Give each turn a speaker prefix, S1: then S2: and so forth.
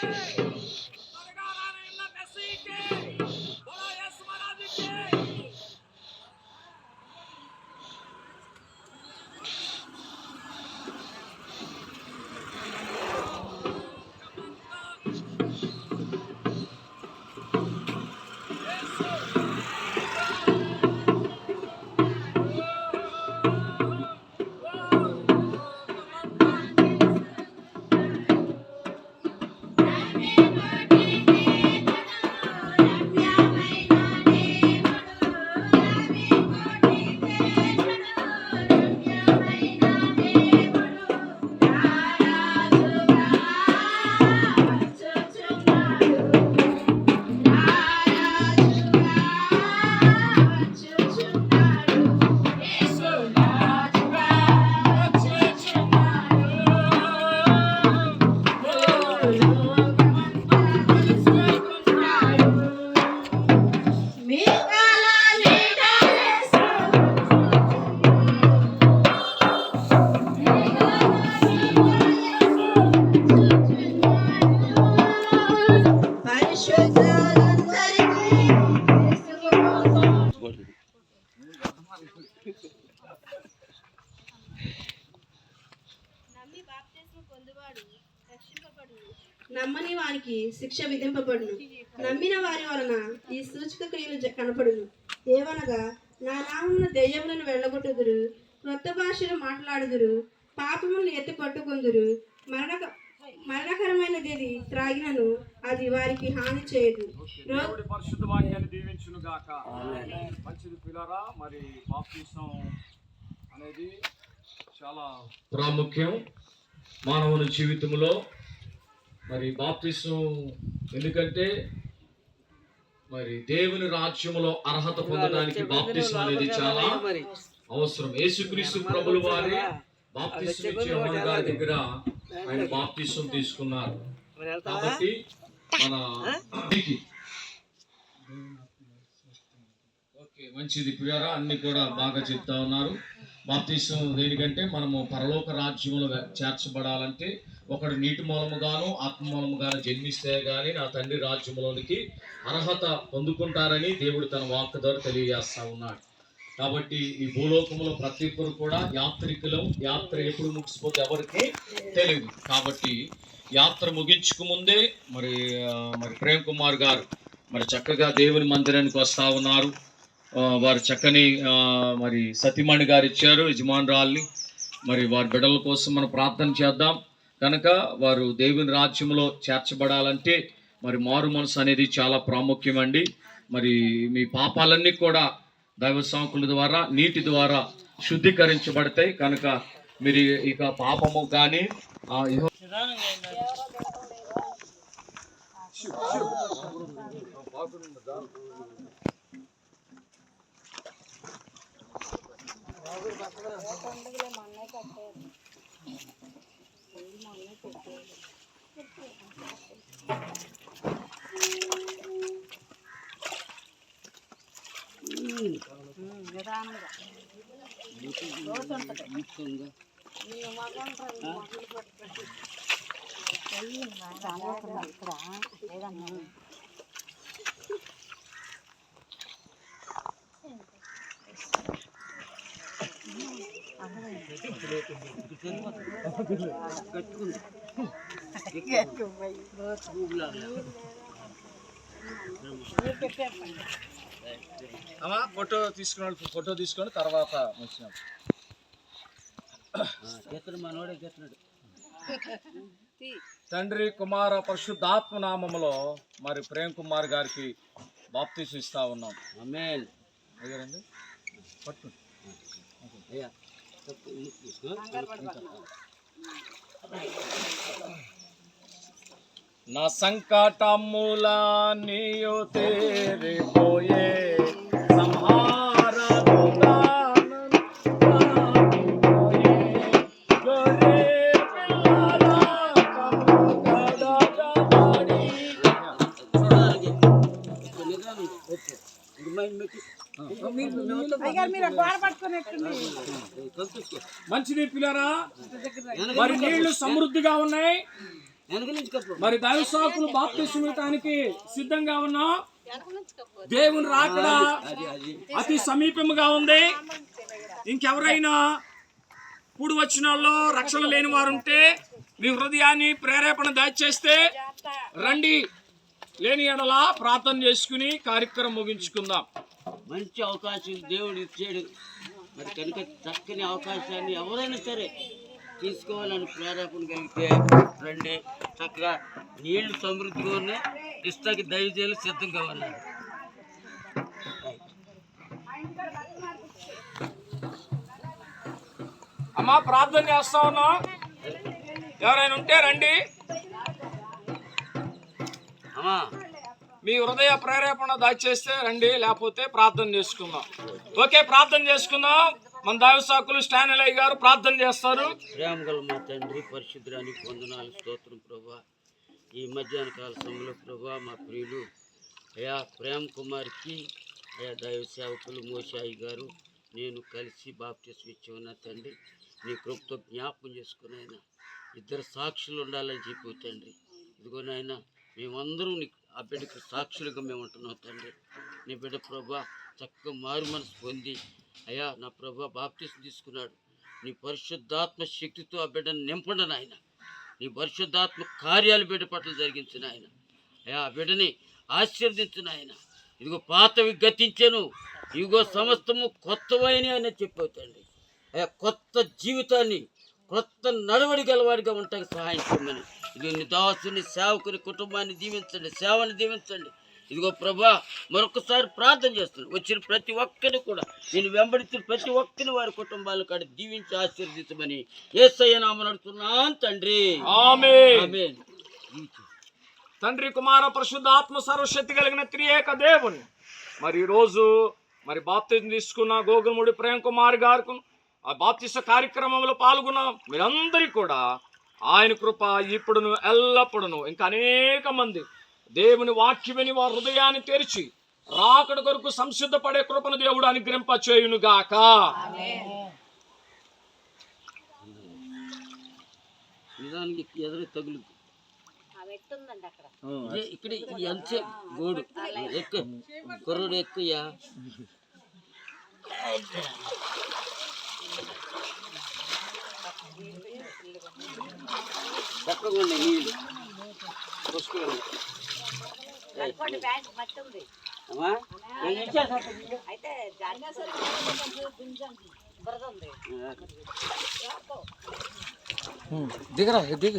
S1: Hey!
S2: నమ్మని వారికి శిక్ష విధింపబడును. నమ్మిన వారి వలన ఈ సూచక క్రియలు కనపడును. ఏవనగా నా నామమున దెయ్యములను వెళ్ళగొట్టుదురు క్రొత్త భాషలు మాట్లాడుదురు పాపములను ఎత్తి పట్టుకుందురు మరణక మరణకరమైనది ఏది త్రాగినను అది వారికి హాని చేయదు. రో-
S3: దేవుడి పరిశుద్ధ వాక్యాన్ని దీవించును గాక. మంచిది పిల్లరా మరి బాప్తీసం అనేది చాలా ప్రాముఖ్యం. మానవుని జీవితంలో మరి బాప్తిసం ఎందుకంటే మరి దేవుని రాజ్యములో అర్హత పొందడానికి బాప్తిసం అనేది చాలా అవసరం. యేసుక్రీస్తు ప్రభులు వారే బాప్తిసం గారి దగ్గర ఆయన బాప్తిసం తీసుకున్నారు. కాబట్టి మన ఓకే మంచిది. ప్రియారా అన్ని కూడా బాగా చెప్తా ఉన్నారు. బాప్తీసం దేనికంటే మనము పరలోక రాజ్యంలో చేర్చబడాలంటే ఒకడు నీటి మూలముగాను ఆత్మ మూలముగాను జన్మిస్తే గాని నా తండ్రి రాజ్యంలోనికి అర్హత పొందుకుంటారని దేవుడు తన వాక్ ద్వారా తెలియజేస్తా ఉన్నాడు. కాబట్టి ఈ భూలోకంలో ప్రతి ఒక్కరు కూడా యాత్రికులం యాత్ర ఎప్పుడు ముగిసిపోతే ఎవరికి తెలియదు. కాబట్టి యాత్ర ముగించుకు ముందే మరి మరి ప్రేమ్ కుమార్ గారు మరి చక్కగా దేవుని మందిరానికి వస్తా ఉన్నారు. వారు చక్కని మరి సతీమణి గారు ఇచ్చారు యజమానురాల్ని. మరి వారి బిడ్డల కోసం మనం ప్రార్థన చేద్దాం. కనుక వారు దేవుని రాజ్యంలో చేర్చబడాలంటే మరి మారు మనసు అనేది చాలా ప్రాముఖ్యమండి. మరి మీ పాపాలన్నీ కూడా దైవ సాంకుల ద్వారా నీటి ద్వారా శుద్ధీకరించబడతాయి. కనుక మీరు ఇక పాపము కానీ ఆ ఇహో- అమ్మా ఫోటో తీసుకున్న వాళ్ళు ఫోటో తీసుకొని తర్వాత వచ్చినాం. తండ్రి కుమార పరిశుద్ధాత్మ నామములో మరి ప్రేమ్ కుమార్ గారికి బాప్తీసు ఇస్తా ఉన్నాం.
S4: అమేన్
S3: అదేనండి పట్టు
S4: అయ్యా.
S3: నా సంకటముల నీయో
S4: తేరిపోయే
S3: మంచిది పిల్లరా? మరి నీళ్ళు సమృద్ధిగా ఉన్నాయి. మరి దైవ సాకులు బాప్తిసం ఇవ్వటానికి సిద్ధంగా ఉన్నాం. దేవుని రాకడా అతి సమీపముగా ఉంది. ఇంకెవరైనా కూడి వచ్చిన వాళ్ళు రక్షణ లేని వారు ఉంటే మీ హృదయాన్ని ప్రేరేపణ దయచేస్తే రండి. లేని ఎడల ప్రార్థన చేసుకుని కార్యక్రమం ముగించుకుందాం.
S4: మంచి అవకాశం దేవుడు ఇచ్చాడు. మరి కనుక చక్కని అవకాశాన్ని ఎవరైనా సరే తీసుకోవాలని ప్రేరేపణ కలిగితే రండి. చక్కగా నీళ్ళు సమృద్ధిగా ఉన్నాయి. ఇస్తాకి దయచేయాలి సిద్ధంగా ఉన్నారు
S3: అమ్మా ప్రార్థన చేస్తా ఉన్నాం. ఎవరైనా ఉంటే రండి.
S4: అమ్మా
S3: మీ హృదయ ప్రేరేపణ దాచేస్తే రండి లేకపోతే ప్రార్థన చేసుకుందాం. ఓకే ప్రార్థన చేసుకుందాం. మన దావిసాకులు స్టానిలయ్య గారు ప్రార్థన చేస్తారు.
S4: ప్రేమ గల మా తండ్రి పరిశుద్ధానికి వందనాలు స్తోత్రం ప్రభా. ఈ మధ్యాహ్న కాల సమయంలో ప్రభా మా ప్రియులు అయా ప్రేమ్ కుమార్కి అయా దైవ సేవకులు మోషాయి గారు నేను కలిసి బాప్టిస్ ఇచ్చి ఉన్న తండ్రి నీ కృపతో జ్ఞాపకం చేసుకుని ఇద్దరు సాక్షులు ఉండాలని చెప్పి తండ్రి. ఇదిగో నాయన మేమందరం నీకు ఆ బిడ్డకు సాక్షులుగా మేము ఉంటున్నాం తండ్రి. నీ బిడ్డ ప్రభా చక్కగా మారు మనసు పొంది అయ్యా నా ప్రభా బాప్తీసు తీసుకున్నాడు. నీ పరిశుద్ధాత్మ శక్తితో ఆ బిడ్డను నింపండి నాయన. నీ పరిశుద్ధాత్మ కార్యాలు బిడ్డ పట్ల జరిగించిన ఆయన అయ్యా ఆ బిడ్డని ఆశీర్వదించిన ఆయన ఇదిగో పాతవి గతించను. ఇదిగో సమస్తము కొత్తవైన ఆయన చెప్పవుతండి అయ్యా కొత్త జీవితాన్ని కొత్త నడవడి గలవాడిగా ఉంటానికి సహాయం చేయమని. ఇది నీ దాసుని సేవకుని కుటుంబాన్ని దీవించండి సేవని దీవించండి. ఇదిగో ప్రభా మరొకసారి ప్రార్థన చేస్తున్నాను. వచ్చిన ప్రతి ఒక్కరిని కూడా నేను వెంబడిస్తున్న ప్రతి ఒక్కరిని వారి కుటుంబాలను కాడ దీవించి ఆశీర్వదించమని ఏసయ్య నామ నడుతున్నాను తండ్రి.
S3: తండ్రి కుమార పరిశుద్ధాత్మ సర్వశక్తి కలిగిన త్రియేక దేవుని. మరి ఈరోజు మరి బాప్తిజం తీసుకున్న గోగులముడి ప్రేమ్ కుమార్ గారు ఆ బాప్తిస కార్యక్రమంలో పాల్గొన్న మీరందరికీ కూడా ఆయన కృప ఇప్పుడును ఎల్లప్పుడును ఇంకా అనేక మంది దేవుని వాక్యమని వారి హృదయాన్ని తెరిచి రాకడ కొరకు సంసిద్ధపడే కృపను దేవుడు అనుగ్రహింప చేయును గాక
S4: నిజానికి ఎదురు తగులు ఇదే ఇక్కడ అంచె గోడు ఎక్కు కుర్రోడు ఎక్కుయా చక్కగా ఉన్నాయి నీళ్ళు పుష్కలంగా. అమ్మా? నేను ఇచ్చేసా
S5: అయితే
S3: దిగరా దిగు.